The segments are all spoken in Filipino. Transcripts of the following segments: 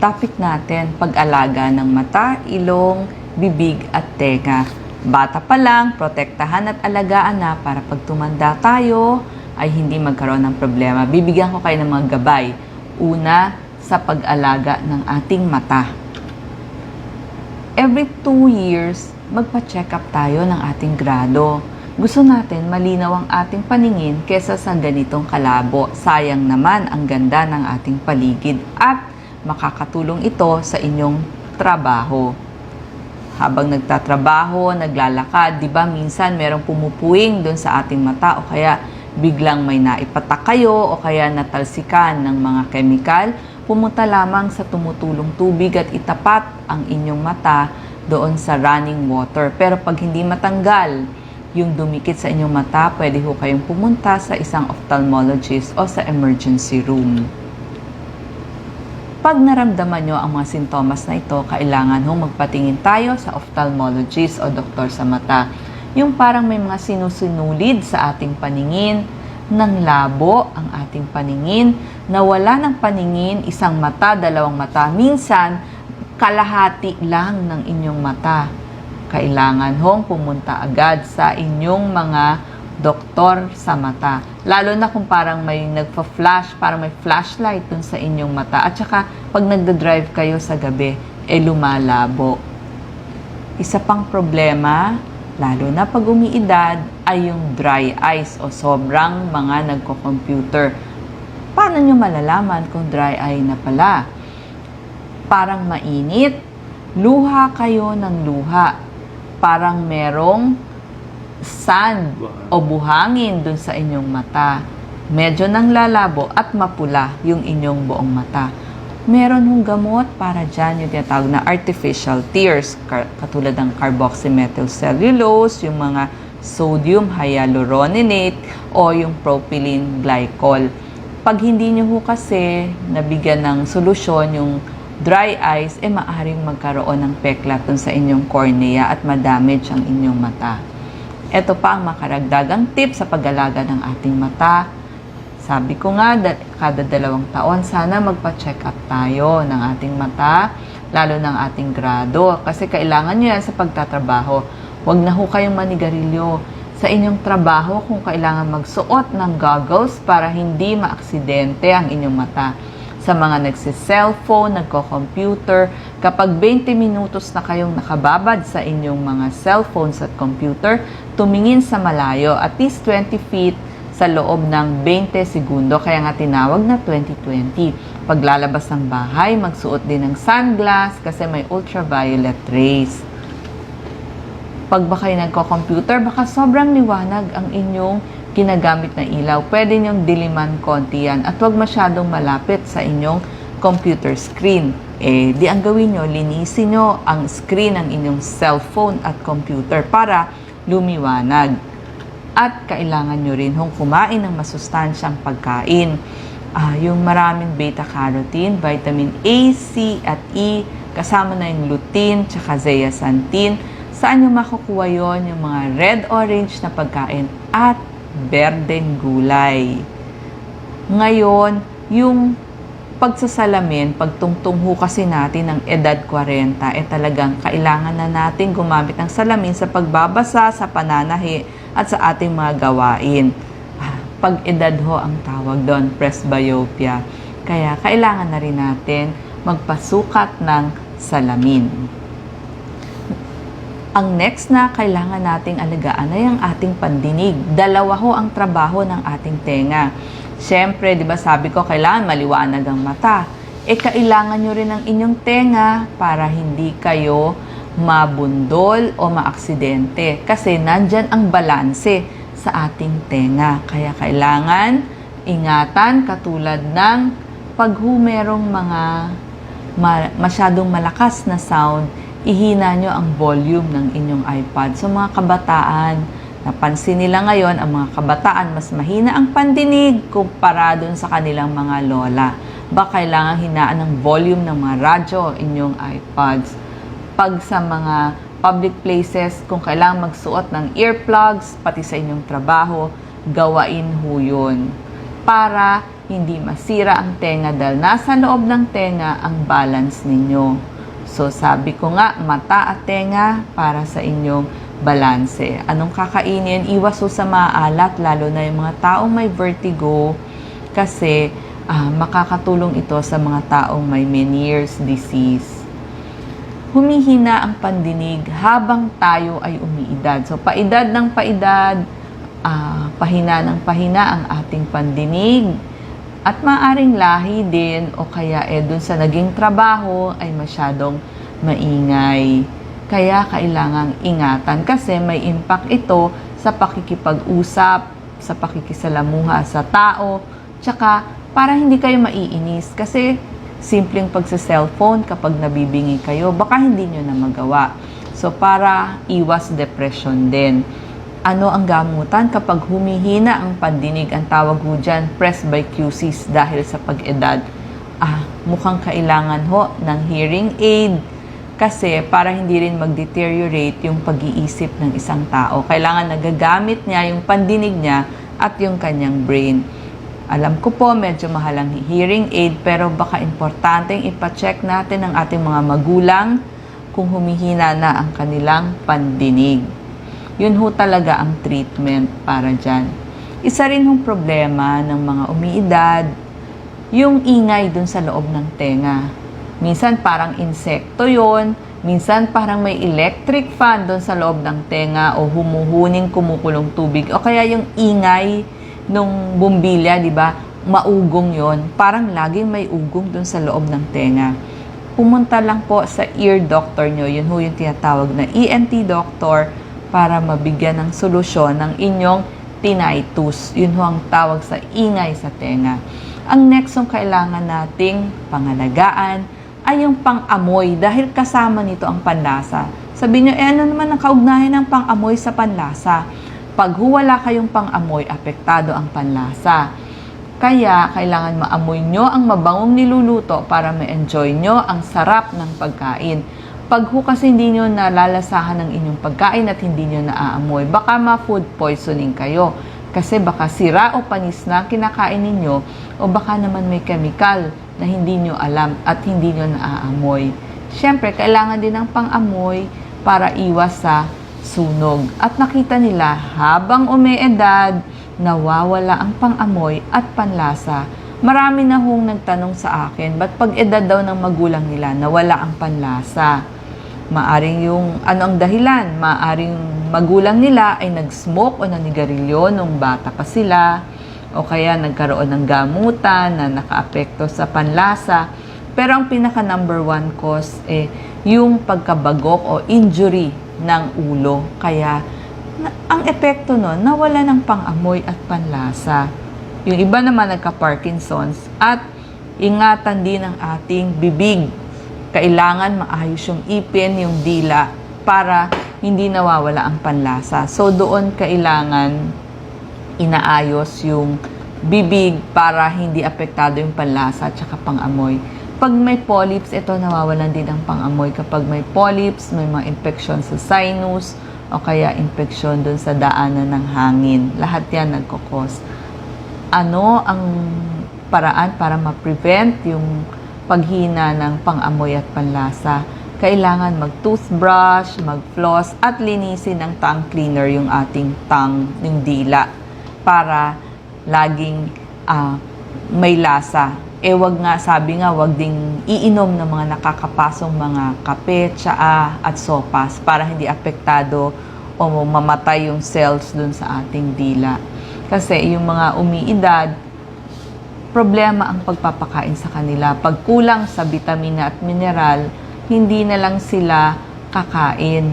topic natin, pag-alaga ng mata, ilong, bibig at tenga. Bata pa lang, protektahan at alagaan na para pag tumanda tayo ay hindi magkaroon ng problema. Bibigyan ko kayo ng mga gabay. Una, sa pag-alaga ng ating mata. Every two years, magpa-check up tayo ng ating grado. Gusto natin malinaw ang ating paningin kesa sa ganitong kalabo. Sayang naman ang ganda ng ating paligid at makakatulong ito sa inyong trabaho. Habang nagtatrabaho, naglalakad, di ba minsan merong pumupuwing doon sa ating mata o kaya biglang may naipatak kayo o kaya natalsikan ng mga kemikal, pumunta lamang sa tumutulong tubig at itapat ang inyong mata doon sa running water. Pero pag hindi matanggal yung dumikit sa inyong mata, pwede ho kayong pumunta sa isang ophthalmologist o sa emergency room. Pag naramdaman nyo ang mga sintomas na ito, kailangan hong magpatingin tayo sa ophthalmologist o doktor sa mata. Yung parang may mga sinusunulid sa ating paningin, ng labo ang ating paningin, nawala ng paningin, isang mata, dalawang mata, minsan kalahati lang ng inyong mata. Kailangan hong pumunta agad sa inyong mga doktor sa mata. Lalo na kung parang may nagpa-flash, parang may flashlight dun sa inyong mata. At saka, pag nagda-drive kayo sa gabi, eh lumalabo. Isa pang problema, lalo na pag umiidad, ay yung dry eyes o sobrang mga nagko-computer. Paano nyo malalaman kung dry eye na pala? Parang mainit, luha kayo ng luha. Parang merong sand o buhangin dun sa inyong mata. Medyo nang lalabo at mapula yung inyong buong mata. Meron hong gamot para dyan yung tinatawag na artificial tears, katulad ng carboxymethyl cellulose, yung mga sodium hyaluronate, o yung propylene glycol. Pag hindi nyo ho kasi nabigyan ng solusyon yung dry eyes, eh maaaring magkaroon ng peklat sa inyong cornea at madamage ang inyong mata. Ito pa ang makaragdagang tip sa pag-alaga ng ating mata. Sabi ko nga, da- kada dalawang taon, sana magpa-check up tayo ng ating mata, lalo ng ating grado. Kasi kailangan nyo yan sa pagtatrabaho. Huwag na ho kayong manigarilyo sa inyong trabaho kung kailangan magsuot ng goggles para hindi maaksidente ang inyong mata. Sa mga nagsi-cellphone, nagko-computer, kapag 20 minutos na kayong nakababad sa inyong mga cellphones at computer, tumingin sa malayo, at least 20 feet sa loob ng 20 segundo, kaya nga tinawag na 2020. Paglalabas ng bahay, magsuot din ng sunglass kasi may ultraviolet rays. Pag ba kayo nagko-computer, baka sobrang liwanag ang inyong ginagamit na ilaw. Pwede niyong diliman konti yan at huwag masyadong malapit sa inyong computer screen. Eh, di ang gawin nyo, linisin nyo ang screen ng inyong cellphone at computer para lumiwanag. At kailangan nyo rin hong kumain ng masustansyang pagkain. Ah, yung maraming beta-carotene, vitamin A, C at E, kasama na yung lutein, tsaka zeaxanthin. Saan nyo makukuha yon Yung mga red-orange na pagkain at berdeng gulay. Ngayon, yung pagsasalamin, pagtungtong ho kasi natin ng edad 40, eh talagang kailangan na natin gumamit ng salamin sa pagbabasa, sa pananahi, at sa ating mga gawain. Ah, Pag-edad ho ang tawag doon, presbyopia. Kaya kailangan na rin natin magpasukat ng salamin. Ang next na kailangan nating alagaan ay ang ating pandinig. Dalawa ho ang trabaho ng ating tenga. Siyempre, di ba sabi ko, kailangan maliwanag ang mata. E kailangan nyo rin ang inyong tenga para hindi kayo mabundol o maaksidente. Kasi nandyan ang balanse sa ating tenga. Kaya kailangan ingatan katulad ng pag merong mga ma- masyadong malakas na sound, ihina nyo ang volume ng inyong iPad. So mga kabataan, napansin nila ngayon, ang mga kabataan mas mahina ang pandinig kumpara dun sa kanilang mga lola. Ba kailangan hinaan ng volume ng mga radyo inyong iPads. Pag sa mga public places, kung kailangan magsuot ng earplugs, pati sa inyong trabaho, gawain ho yun. Para hindi masira ang tenga dahil nasa loob ng tenga ang balance ninyo. So sabi ko nga, mata at tenga para sa inyong balanse. Anong kakainin? Iwas sa maalat, lalo na yung mga taong may vertigo kasi ah, makakatulong ito sa mga taong may Meniere's disease humihina ang pandinig habang tayo ay umiidad. So, paedad ng paedad, ah, pahina ng pahina ang ating pandinig. At maaring lahi din o kaya eh dun sa naging trabaho ay masyadong maingay. Kaya kailangang ingatan kasi may impact ito sa pakikipag-usap, sa pakikisalamuha sa tao, tsaka para hindi kayo maiinis kasi simpleng pagsa-cellphone kapag nabibingi kayo, baka hindi nyo na magawa. So, para iwas depression din. Ano ang gamutan kapag humihina ang pandinig? Ang tawag ho dyan, presbycusis dahil sa pag-edad. Ah, mukhang kailangan ho ng hearing aid kasi para hindi rin mag-deteriorate yung pag-iisip ng isang tao. Kailangan nagagamit niya yung pandinig niya at yung kanyang brain. Alam ko po, medyo mahal ang hearing aid, pero baka importanteng ipacheck natin ang ating mga magulang kung humihina na ang kanilang pandinig. Yun ho talaga ang treatment para dyan. Isa rin hong problema ng mga umiidad, yung ingay dun sa loob ng tenga. Minsan parang insekto yon, minsan parang may electric fan dun sa loob ng tenga o humuhuning kumukulong tubig o kaya yung ingay nung bumbilya, di ba? Maugong yon. Parang laging may ugong dun sa loob ng tenga. Pumunta lang po sa ear doctor nyo. Yun ho yung tinatawag na ENT doctor para mabigyan ng solusyon ng inyong tinnitus. Yun ho ang tawag sa ingay sa tenga. Ang next yung kailangan nating pangalagaan ay yung pang-amoy dahil kasama nito ang panlasa. Sabi nyo, eh ano naman ang kaugnayan ng pang-amoy sa panlasa? Pag huwala kayong pang-amoy, apektado ang panlasa. Kaya, kailangan maamoy nyo ang mabangong niluluto para ma-enjoy nyo ang sarap ng pagkain. Pag ho kasi hindi nyo nalalasahan ng inyong pagkain at hindi nyo naaamoy, baka ma-food poisoning kayo. Kasi baka sira o panis na kinakain ninyo o baka naman may chemical na hindi nyo alam at hindi nyo naaamoy. Siyempre, kailangan din ng pang-amoy para iwas sa sunog. At nakita nila habang umeedad, nawawala ang pang-amoy at panlasa. Marami na hong nagtanong sa akin, ba't pag edad daw ng magulang nila, nawala ang panlasa? Maaring yung, ano ang dahilan? Maaring magulang nila ay nag-smoke o nanigarilyo nung bata pa sila, o kaya nagkaroon ng gamutan na nakaapekto sa panlasa. Pero ang pinaka number one cause eh, yung pagkabagok o injury ng ulo. Kaya na- ang epekto nun, nawala ng pang-amoy at panlasa. Yung iba naman nagka-Parkinson's at ingatan din ang ating bibig. Kailangan maayos yung ipin, yung dila para hindi nawawala ang panlasa. So doon kailangan inaayos yung bibig para hindi apektado yung panlasa at saka pang-amoy. Pag may polyps, ito nawawalan din ang pang-amoy. Kapag may polyps, may mga infection sa sinus, o kaya infection dun sa daanan ng hangin. Lahat yan nagkukos. Ano ang paraan para ma-prevent yung paghina ng pang-amoy at panlasa? Kailangan mag-toothbrush, mag-floss, at linisin ng tongue cleaner yung ating tongue, yung dila, para laging ah, may lasa. Eh wag nga, sabi nga, wag ding iinom ng mga nakakapasong mga kape, tsaa at sopas para hindi apektado o mamatay yung cells dun sa ating dila. Kasi yung mga umiidad, problema ang pagpapakain sa kanila. Pag kulang sa vitamina at mineral, hindi na lang sila kakain.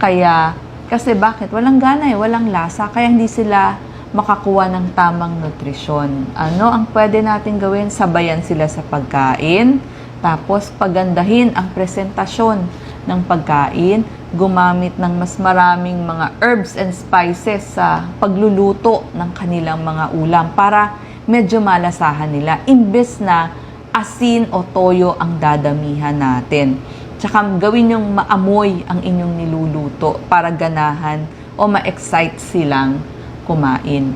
Kaya, kasi bakit? Walang gana eh, walang lasa. Kaya hindi sila makakuha ng tamang nutrisyon. Ano ang pwede natin gawin? Sabayan sila sa pagkain. Tapos, pagandahin ang presentasyon ng pagkain. Gumamit ng mas maraming mga herbs and spices sa pagluluto ng kanilang mga ulam para medyo malasahan nila. Imbes na asin o toyo ang dadamihan natin. Tsaka gawin yung maamoy ang inyong niluluto para ganahan o ma-excite silang kumain.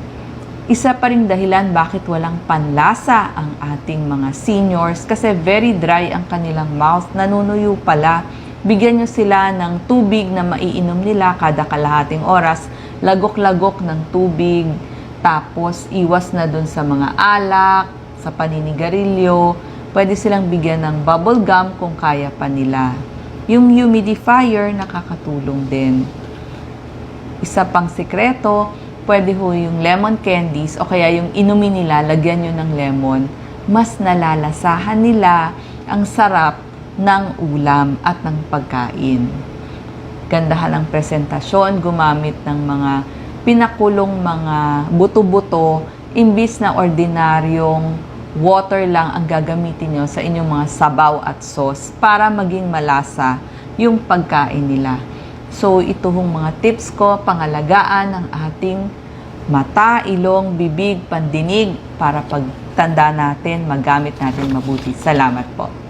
Isa pa ring dahilan bakit walang panlasa ang ating mga seniors kasi very dry ang kanilang mouth, nanunuyo pala. Bigyan nyo sila ng tubig na maiinom nila kada kalahating oras, lagok-lagok ng tubig, tapos iwas na dun sa mga alak, sa paninigarilyo, pwede silang bigyan ng bubble gum kung kaya pa nila. Yung humidifier nakakatulong din. Isa pang sikreto, pwede ho yung lemon candies o kaya yung inumin nila, lagyan nyo ng lemon, mas nalalasahan nila ang sarap ng ulam at ng pagkain. Gandahan ang presentasyon, gumamit ng mga pinakulong mga buto-buto, imbis na ordinaryong water lang ang gagamitin nyo sa inyong mga sabaw at sauce para maging malasa yung pagkain nila. So, ito hong mga tips ko, pangalagaan ng ating mata, ilong, bibig, pandinig para pagtanda natin, magamit natin mabuti. Salamat po.